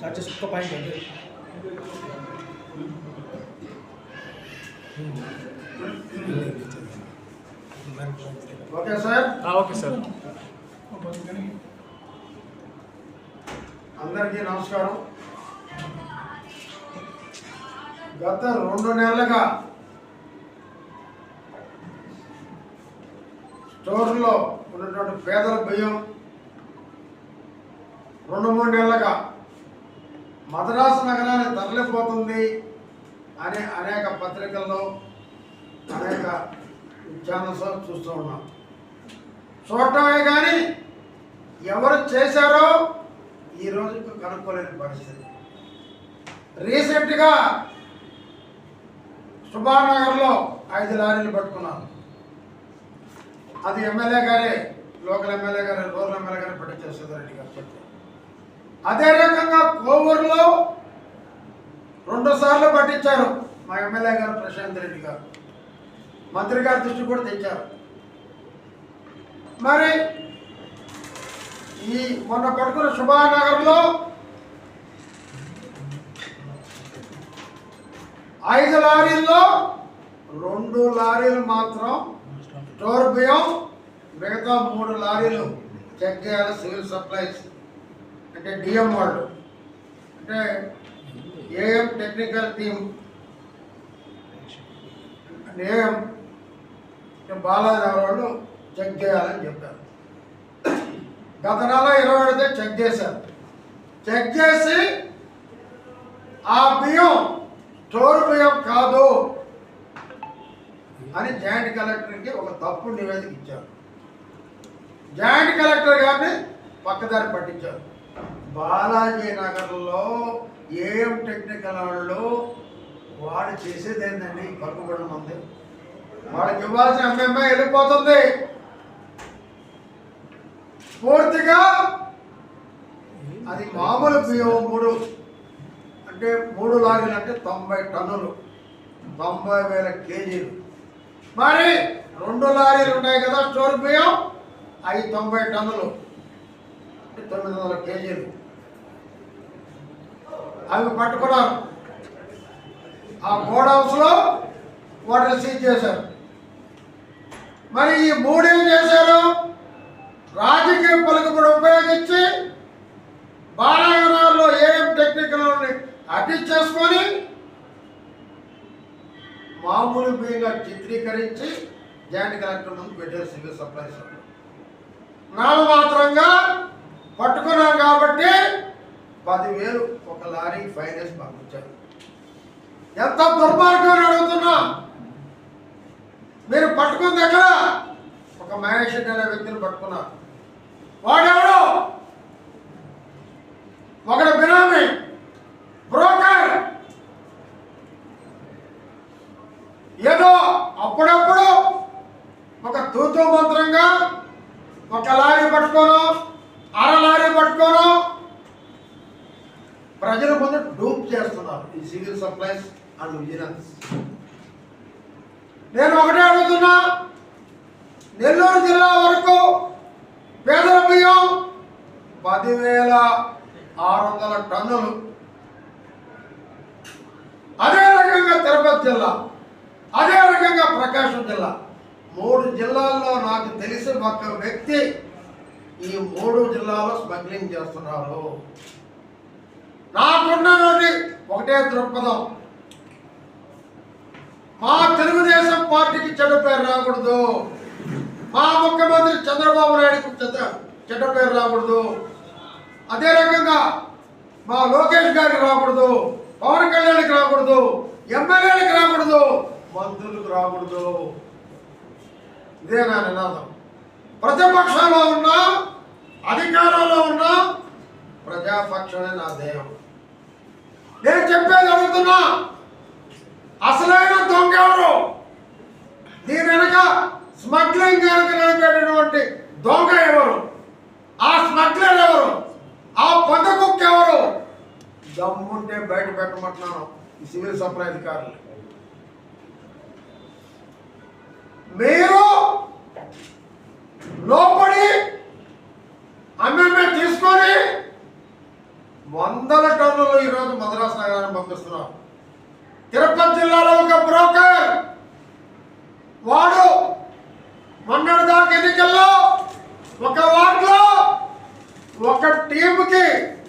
Start చేసి ఒక్క point అండి ఓకే సార్? Okay sir. అందరికీ నమస్కారం. గత రెండు నెలలుగా స్టోర్లో ఉన్నటువంటి పేదల బియ్యం రెండు మూడు నెలలుగా మద్రాసు నగరాన్ని తరలిపోతుంది అనే అనేక పత్రికల్లో అనేక ఛానల్స్ చూస్తూ ఉన్నాం. చూడటమే కానీ ఎవరు చేశారో ఈ రోజుకు కనుక్కోలేని పరిస్థితి. రీసెంట్గా సుభానగర్లో ఐదు లారీలు పట్టుకున్నారు. అది ఎమ్మెల్యే గారే లోకల్ ఎమ్మెల్యే గారే రూరల్ ఎమ్మెల్యే గారే పట్టించారు సుధారెడ్డి గారు చెప్తే అదే రకంగా కోవూరులో రెండు సార్లు పట్టించారు మా ఎమ్మెల్యే గారు ప్రశాంత్ రెడ్డి గారు. మంత్రి గారి దృష్టి కూడా తెచ్చారు. మరి ఈ మొన్న పట్టుకున్న శుభానగర్లో ఐదు లారీల్లో రెండు లారీలు మాత్రం స్టోర్ బియ్యం మిగతా మూడు లారీలు చెక్ చేయాలి సివిల్ సప్లైస్. అంటే డిఎం వాళ్ళు. అంటే AM technical team. AM Balaji వాళ్ళు చెక్ చేయాలని చెప్పారు. గత నెల ఇరవై ఐదు చెక్ చేశారు. చెక్ చేసి ఆ బియ్యం స్టోర్ బియ్యం కాదు అని జాయింట్ కలెక్టర్కి ఒక తప్పుడు నివేదిక ఇచ్చారు. జాయింట్ కలెక్టర్ గారిని పక్కదారి పట్టించారు. బాలాజీ నగర్లో ఏం టెక్నికల్ వాళ్ళు వాడు చేసేది ఏంటండి పలుకుబడి ఉంది వాడికి ఇవ్వాల్సిన ఎంఎంఏ వెళ్ళిపోతుంది. పూర్తిగా అది మామూలు బియ్యం మూడు అంటే మూడు లారీలు అంటే తొంభై టన్నులు తొంభై వేల కేజీలు. మరి రెండు లారీలు ఉన్నాయి కదా స్టోర్ బియ్యం అవి తొంభై టన్నులు అంటే తొమ్మిది వందల కేజీలు. అవి పట్టుకున్నారు. ఆ గోడౌన్స్లో వాటిని సీజ్ చేశారు. మరి ఈ మూడేం చేశారు? రాజకీయ పలుకుబడి ఉపయోగించి బాలాగనాల్లో ఏఎం టెక్నికల్ని అడ్డించేసుకొని మామూలు మీద చిత్రీకరించి జాయింట్ కలెక్టర్ ముందు పెట్టారు సివిల్ సప్లైస్ నామమాత్రంగా పట్టుకున్నాం కాబట్టి పదివేలు. ఒక లారీ ఫైవ్ పంపించారు. ఎంత దుర్మార్గం అడుగుతున్నా. మీరు పట్టుకున్న దగ్గర ఒక మహేష్ అనే వ్యక్తిని పట్టుకున్నారు. వాడెవడు? ఒకడు బినామీ బ్రోకర్. ఏదో అప్పుడప్పుడు ఒక తూతూ మంత్రంగా ఒక లారీ పట్టుకోను అర లారీ పట్టుకోను ప్రజల ముందు డూప్ చేస్తున్నారు ఈ సివిల్ సప్లైస్ అండ్ విజిలెన్స్. నేను ఒకటే అడుగుతున్నా నెల్లూరు జిల్లా వరకు పేదల బియ్యం పదివేల ఆరు వందల టన్నులు. అదే రకంగా తిరుపతి జిల్లా అదే రకంగా ప్రకాశం జిల్లా. మూడు జిల్లాల్లో నాకు తెలిసిన ఒక వ్యక్తి ఈ మూడు జిల్లాలో స్మగ్లింగ్ చేస్తున్నారు. నాకున్నటువంటి ఒకటే దృక్పథం. మా తెలుగుదేశం పార్టీకి చెడ్డ పేరు రాకూడదు. మా ముఖ్యమంత్రి చంద్రబాబు నాయుడుకు చెడ్డ చెడ్డ పేరు రాకూడదు. అదే రకంగా మా లోకేష్ గారికి రాకూడదు. పవన్ కళ్యాణ్కి రాకూడదు. ఎమ్మెల్యేలకు రాకూడదు. మంత్రులకు రాకూడదు. ఇదే నా నినాదం. ప్రతిపక్షంలో ఉన్నా అధికారంలో ఉన్నా ప్రజాపక్షమే నా ధ్యేయం. నేను చెప్పేది అడుగుతున్నా. అసలైన దొంగ ఎవరు? దీని వెనక స్మగ్లింగ్ వెనక నిలబెట్టినటువంటి దొంగ ఎవరు? ఆ స్మగ్లర్ ఎవరు? ఆ పొందకుక్క ఎవరు? దమ్ముంటే బయట పెట్టమంటున్నాను ఈ సివిల్ సప్లై అధికారులు. మీరు లోపడి అమ్మే తీసుకొని వందల టన్నులు ఈరోజు మద్రాసు నగరాన్ని పంపిస్తున్నాం. తిరుపతి జిల్లాలో ఒక బ్రోకర్. వాడు మొన్నటి దాకా ఎన్నికల్లో ఒక వార్డులో ఒక టీంకి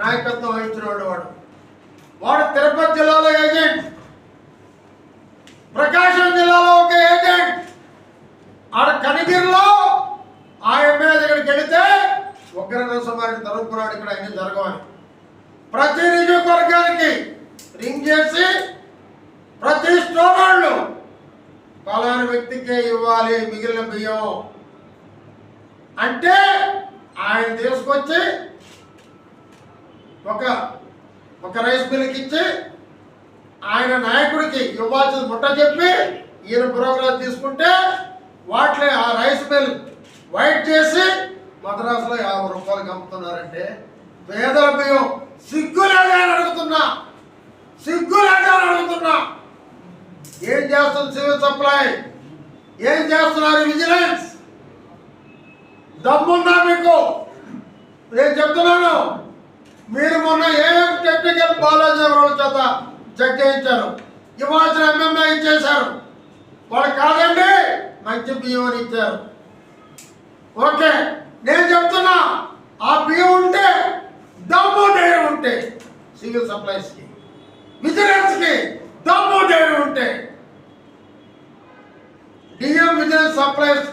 నాయకత్వం వహించిన వాడు వాడు. వాడు తిరుపతి జిల్లాలో ఏజెంట్. ప్రకాశం జిల్లాలో ఒక ఏజెంట్. ఆడ కనిగిరిలో ఆ ఎమ్మెల్యే దగ్గరికి వెళితే ఉగ్ర నరసింహారెడ్డి తరుపుకున్నాడు ఇక్కడ అన్ని జరగవని ప్రతి నియోజకవర్గానికి రింగ్ చేసి ప్రతి స్టోర్ వాళ్ళు పలానా వ్యక్తికే ఇవ్వాలి మిగిలిన బియ్యం. అంటే ఆయన తీసుకొచ్చి ఒక ఒక రైస్ మిల్కి ఇచ్చి ఆయన నాయకుడికి ఇవ్వాల్సిన ముట్ట చెప్పి ఈయన ప్రోగ్రాం తీసుకుంటే వాటిని ఆ రైస్ మిల్ వైట్ చేసి మద్రాసులో యాభై రూపాయలకి అమ్ముతున్నారంటే పేదల బియ్యం సిగ్గులాగా అడుగుతున్నా. సిగ్గులాగా అడుగుతున్నా. ఏం చేస్తుంది సివిల్ సప్లై? ఏం చేస్తున్నారు విజిలెన్స్? దమ్ముందా మీకు? నేను చెప్తున్నాను. మీరు మొన్న ఏం టెక్నికల్ బాలాజీ ఎవరి చేత చెక్ చేయించారు ఇవ్వాల్సిన ఎంఎంఏ ఇచ్చేశారు. వాళ్ళు కాదండి మంచి బియ్యం అని ఇచ్చారు. ఓకే నేను చెప్తున్నా ఆ బియ్యం ఉంటే దమ్ము ధైర్యం ఉంటే సివిల్ సప్లైస్కి విజిలెన్స్కి దమ్ము ధైర్యం ఉంటే DM Vijay supplies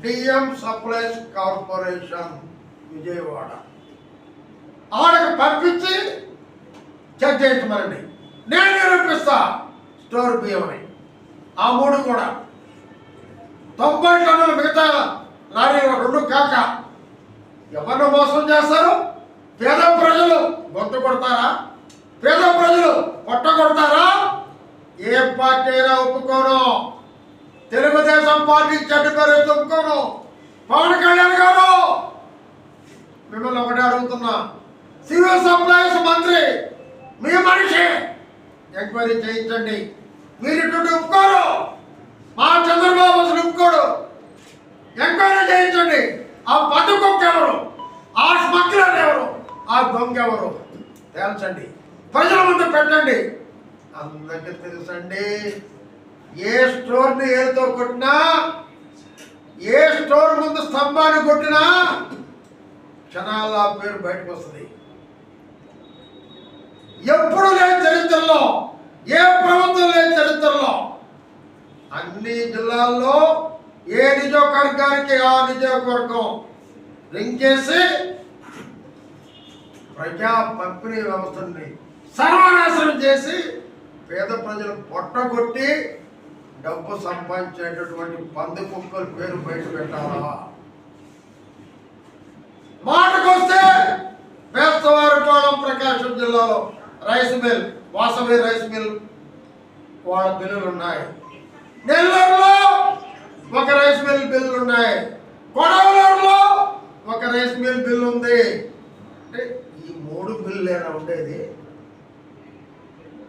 DM supplies corporation Vijayawada. ఆడకు పంపించి చెక్ చేయించమనండి నేను నిరూపిస్తా స్టోర్ బియ్యమని. ఆ మూడు కూడా. తొంభై టన్నుల మిగతా లారీ రెండు కాక. ఎవరిని మోసం చేస్తారు? పేద ప్రజలు. గొంతు కొడతారా? పేద ప్రజలు. పొట్ట కొడతారా? ఏ పార్టీ అయినా ఒప్పుకోను? తెలుగుదేశం పార్టీ చెడ్డ పేరు ఒప్పుకోను పవన్ కళ్యాణ్ గారు! మిమ్మల్ని ఒకటే అడుగుతున్నా. సివిల్ సప్లైస్ మంత్రి మీ మనిషి ఎంక్వైరీ చేయించండి. మీరు ఇటు ఒప్పుకోరు. మా చంద్రబాబు అసలు ఒప్పుకోడు. ఎంక్వైరీ చేయించండి. ఆ పట్టుకొక్క ఎవరు? ఆ స్మగ్లర్ ఎవరు? ఆ దొంగ ఎవరు? తేల్చండి. ప్రజల ముందు పెట్టండి. అందరికీ తెలుసండి. ఏ స్టోర్ని ఏదో కొట్టినా ఏ స్టోర్ ముందు స్తంభాన్ని కొట్టినా క్షణాల పేరు బయటకు వస్తుంది. ఎప్పుడు లేని చరిత్రలో ఏ ప్రభుత్వం లేని చరిత్రలో అన్ని జిల్లాల్లో ఏ నియోజకవర్గానికి ఆ నియోజకవర్గం లింక్ చేసి ప్రజా పంపిణీ వ్యవస్థని సర్వనాశనం చేసి పేద ప్రజలు పొట్టగొట్టి డబ్బు సంపాదించేటటువంటి పంది కుక్కల పేరు బయట పెట్టాలా? మాటకొస్తే బేస్తవారిపాలెం ప్రకాశం జిల్లాలో rice mill Vasavi rice mill వాళ్ళ బిల్లులు ఉన్నాయి నెల్లూరులో ఒక రైస్ మిల్ బిల్లులు ఉన్నాయి కొడవలూరులో ఒక రైస్ మిల్ బిల్లు ఉంది అంటే ఈ మూడు బిల్లులేనా ఉండేది?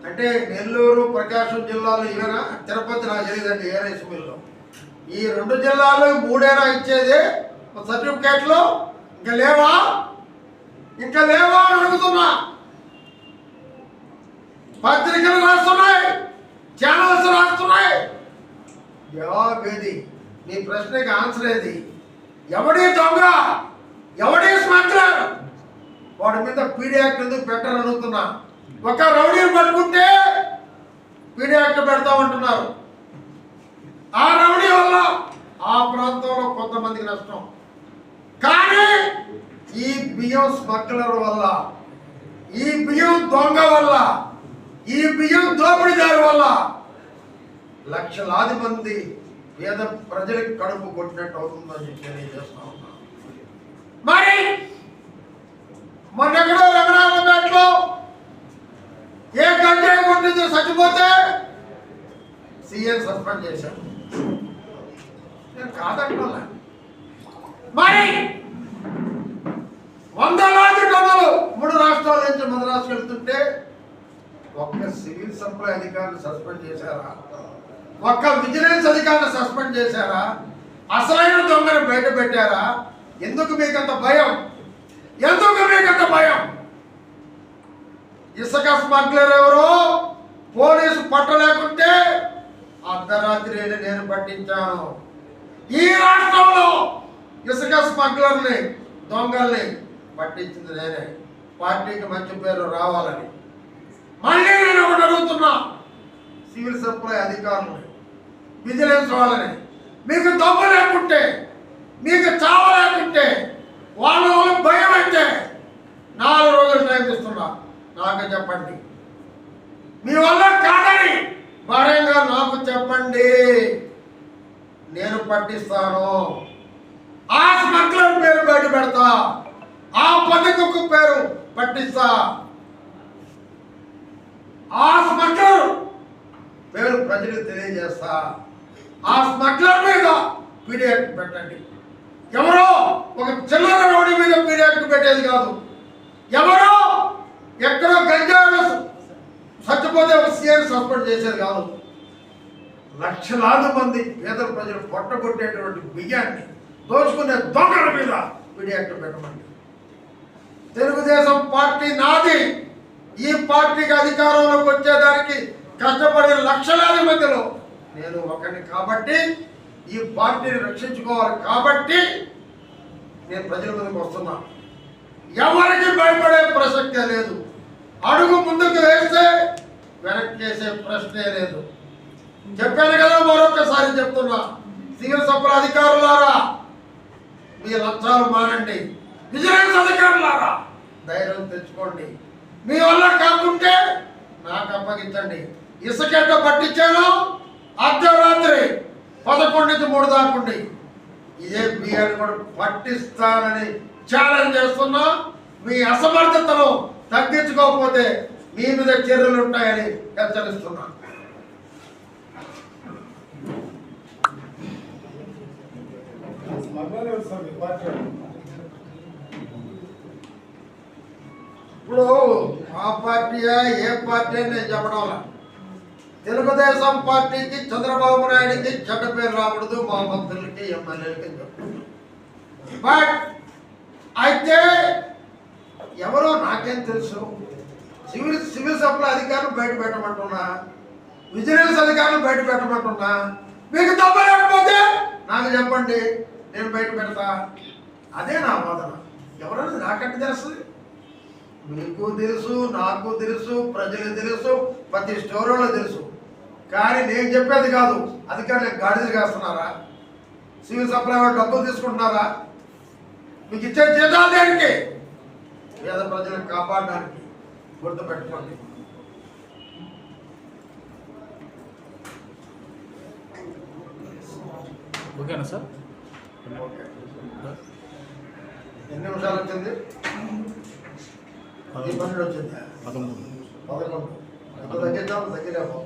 అంటే నెల్లూరు ప్రకాశం జిల్లాలో ఇవేనా తిరుపతి నాకు తెలియదండి ఏ రైస్ మిల్లు ఈ రెండు జిల్లాలు మూడేనా ఇచ్చేది? సర్టిఫికేట్లు? ఇంకా లేవా? ఇంకా లేవా అని అడుగుతున్నా. పత్రికలు రాస్తున్నాయి ఛానల్స్ రాస్తున్నాయి. జవాబు ఏది ప్రశ్నకి ఆన్సర్ ఏది? ఎవడి దొంగ? ఎవడి స్మగ్లర్? వాడి మీద పీడీ ఎందుకు పెట్టరు అడుగుతున్నా. ఒక రౌడీని పట్టుకుంటే పీడీ యాక్ట్ పెడతామంటున్నారు ఆ రౌడీ వల్ల ఆ ప్రాంతంలో కొంతమందికి నష్టం. కానీ ఈ బియ్యం స్మగ్లర్ వల్ల ఈ బియ్యం దొంగ వల్ల ఈ బియ్యం దోపిడీదారు వల్ల లక్షలాది మంది పేద ప్రజలకు కడుపు కొట్టినట్టు అవుతుందని చెప్పి తెలియజేస్తా ఉన్నాను మరి మొన్నెక్కడో రంగనాథపేటలో ఏ గంజాయి కొట్టింది చచ్చిపోతే సీఎం సస్పెండ్ చేశారు నేను కాదంటున్నా. మరి వందలాది టన్నులు మూడు రాష్ట్రాల నుంచి మద్రాసు వెళ్తుంటే ఒక్క సివిల్ సప్లై అధికారిని సస్పెండ్ చేశారా? ఒక్క విజిలెన్స్ అధికారిని సస్పెండ్ చేశారా? అసలైన దొంగను బయట పెట్టారా? ఎందుకు మీకంత భయం? ఎందుకు మీకంత భయం? ఇసుక స్మగ్లర్ ఎవరో? పోలీసు పట్టలేకుంటే అర్ధరాత్రి నేను పట్టించాను. ఈ రాష్ట్రంలో ఇసుక స్మగ్లర్ని దొంగల్ని పట్టించింది నేనే. పార్టీకి మంచి పేరు రావాలని. మళ్ళీ నేను ఒకటి అడుగుతున్నా. సివిల్ సప్లై అధికారులని విజిలెన్స్ వాళ్ళని. మీకు దొంగ లేకుంటే మీకు చావ లేకుంటే వాళ్ళ వల్ల భయం అయితే నాలుగు రోజులు టైం ఇస్తున్నా నాకు చెప్పండి మీ వల్ల కాదని భార్యంగా నాకు చెప్పండి నేను పట్టిస్తాను ఆ స్మగ్లర్ పేరు బయట పెడతా. ఆ పథకకు పేరు పట్టిస్తా. ఆ స్మగ్లర్ పేరు ప్రజలకు తెలియజేస్తా. ఆ స్మగ్లర్ మీద పీడియాక్ట్ పెట్టండి. ఎవరో ఒక చిల్లర రౌడీ మీద పీడియాక్ట్ పెట్టేది కాదు. ఎవరో ఎక్కడో గంజాలు చచ్చిపోతే ఒక సీఎం సస్పెండ్ చేసేది కాదు. లక్షలాది మంది పేద ప్రజలు పొట్టగొట్టేటువంటి బియ్యాన్ని దోచుకునే దొంగల మీద పీడియాక్ట్ పెట్టమండి తెలుగుదేశం పార్టీ నాది. ఈ పార్టీకి అధికారంలోకి వచ్చేదానికి కష్టపడిన లక్షలాది మందిలో నేను ఒకరిని కాబట్టి ఈ పార్టీని రక్షించుకోవాలి కాబట్టి నేను ప్రజల ముందుకు వస్తున్నా. ఎవరికి భయపడే ప్రసక్తే లేదు. అడుగు ముందుకు వేస్తే వెనక్కి చేసే ప్రశ్నే లేదు. చెప్పాను కదా మరొకసారి చెప్తున్నా. సివిల్ సప్లై అధికారులారా మీ లక్ష్యాలు మానండి విజిలెన్స్ అధికారులారా ధైర్యం తెచ్చుకోండి. మీ వల్ల కాకుంటే నాకు అప్పగించండి. ఇసుకెట్ట పట్టించాను అర్ధరాత్రి పదకొండు నుంచి మూడు దాకుండి. ఇదే బిఆర్ కూడా పట్టిస్తానని ఛాలెంజ్ చేస్తున్నా. మీ అసమర్థతను తగ్గించుకోకపోతే మీ మీద చర్యలు ఉంటాయని హెచ్చరిస్తున్నాను హెచ్చరిస్తున్నా ఇప్పుడు ఆ పార్టీయా ఏ పార్టీ అని నేను చెప్పడం తెలుగుదేశం పార్టీకి చంద్రబాబు నాయుడికి చెడ్డ పేరు రాకూడదు మా మంత్రులకి ఎమ్మెల్యేలకి బట్ అయితే ఎవరో నాకేం తెలుసు? సివిల్ సివిల్ సప్లై అధికారులు బయట పెట్టమంటున్నా. విజిలెన్స్ అధికారులు బయట పెట్టమంటున్నా. మీకు తప్పలేకపోతే నాకు చెప్పండి. నేను బయట పెడతా? అదే నా వాదన. ఎవరన్నా నాకంటే తెలుస్తుంది మీకు తెలుసు నాకు తెలుసు ప్రజలకు తెలుసు ప్రతి స్టోరీలో తెలుసు. కానీ నేను చెప్పేది కాదు. అధికారులు గాడిదలు కాస్తున్నారా? సివిల్ సప్లై వాళ్ళు డబ్బులు తీసుకుంటున్నారా? మీకు ఇచ్చే జీతాలు దేనికి? పేద ప్రజలను కాపాడడానికి గుర్తుపెట్టుకోండి. ఓకేనా సార్? ఎన్ని నిమిషాలు వచ్చింది? పది పన్నెండు వచ్చింది? పదమూడు. పదకొండు. ఎంత తగ్గించాము తగ్గిలేము